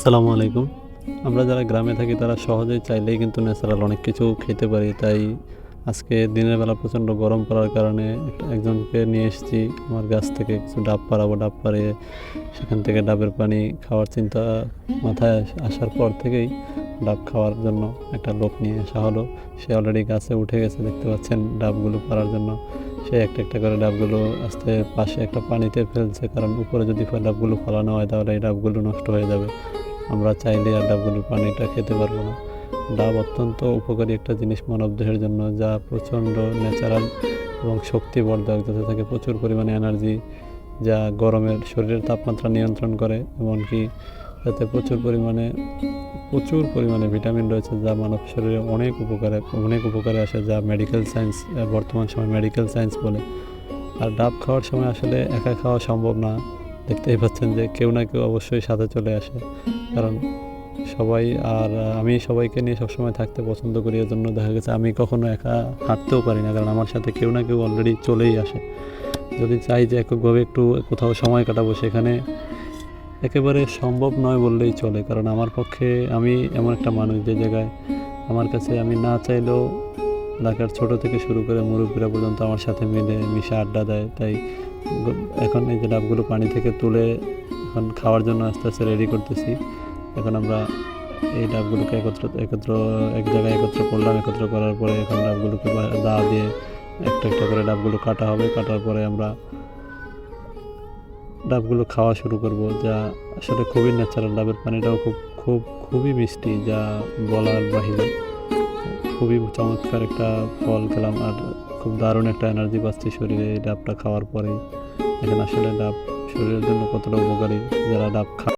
আসসালামু আলাইকুম। আমরা যারা গ্রামে থাকি, তারা সহজেই চাইলেই কিন্তু ন্যাচারাল অনেক কিছু খেতে পারি। তাই আজকে দিনের বেলা প্রচণ্ড গরম পড়ার কারণে একজনকে নিয়ে এসেছি। আমার গাছ থেকে কিছু ডাব পাড়াবো, ডাব পাড়িয়ে সেখান থেকে ডাবের পানি খাওয়ার চিন্তা মাথায় আসার পর থেকেই ডাব খাওয়ার জন্য একটা লোক নিয়ে আসা হলো। সে অলরেডি গাছে উঠে গেছে, দেখতে পাচ্ছেন ডাবগুলো পাড়ার জন্য। সে একটা একটা করে ডাবগুলো আস্তে পাশে একটা পানিতে ফেলছে। কারণ উপরে যদি ডাবগুলো ফলানো হয়, তাহলে এই ডাবগুলো নষ্ট হয়ে যাবে। আমরা চাইলে আর ডাবগুলোর পানিটা খেতে পারব না। ডাব অত্যন্ত উপকারী একটা জিনিস মানব দেহের জন্য, যা প্রচণ্ড ন্যাচারাল এবং শক্তিবর্ধক যাতে থাকে প্রচুর পরিমাণে এনার্জি যা গরমের শরীরের তাপমাত্রা নিয়ন্ত্রণ করে, এমনকি যাতে প্রচুর পরিমাণে প্রচুর পরিমাণে ভিটামিন রয়েছে, যা মানব শরীরে অনেক উপকারে অনেক উপকারে আসে, যা মেডিকেল সায়েন্স বর্তমান সময় মেডিকেল সায়েন্স বলে। আর ডাব খাওয়ার সময় আসলে একা খাওয়া সম্ভব না। দেখতেই পাচ্ছেন যে কেউ না কেউ অবশ্যই সাথে চলে আসে। কারণ সবাই আর আমি সবাইকে নিয়ে সবসময় থাকতে পছন্দ করি এর জন্য দেখা গেছে আমি কখনো একা হাঁটতেও পারি না, কারণ আমার সাথে কেউ না কেউ অলরেডি চলেই আসে। যদি চাই যে এককভাবে একটু কোথাও সময় কাটাবো সেখানে, একেবারে সম্ভব নয় বললেই চলে। কারণ আমার পক্ষে আমি এমন একটা মানুষ যে জায়গায় আমার কাছে আমি না চাইলেও এলাকার ছোট থেকে শুরু করে মুরব্বীরা পর্যন্ত আমার সাথে মিলে, মিশে আড্ডা দেয়। তাই এখন এই যে ডাবগুলো পানি থেকে তুলে এখন খাওয়ার জন্য আস্তে আস্তে রেডি করতেছি। এখন আমরা এই ডাবগুলোকে একত্র একত্র, এক জায়গায় একত্র করলাম। একত্র করার পরে এখন ডাবগুলোকে দা দিয়ে একটা একটা করে ডাবগুলো কাটা হবে। কাটার পরে আমরা ডাবগুলো খাওয়া শুরু করব, যা আসলে খুবই ন্যাচারাল ডাবের পানিটাও খুব খুব, খুবই মিষ্টি, যা বলার বাহিরে। খুবই চমৎকার একটা ফল খেলাম, আর খুব দারুণ একটা এনার্জি পাচ্ছি শরীরে এই ডাবটা খাওয়ার পরে এখন আসলে ডাব শরীরের জন্য কতটা উপকারী যারা ডাব খা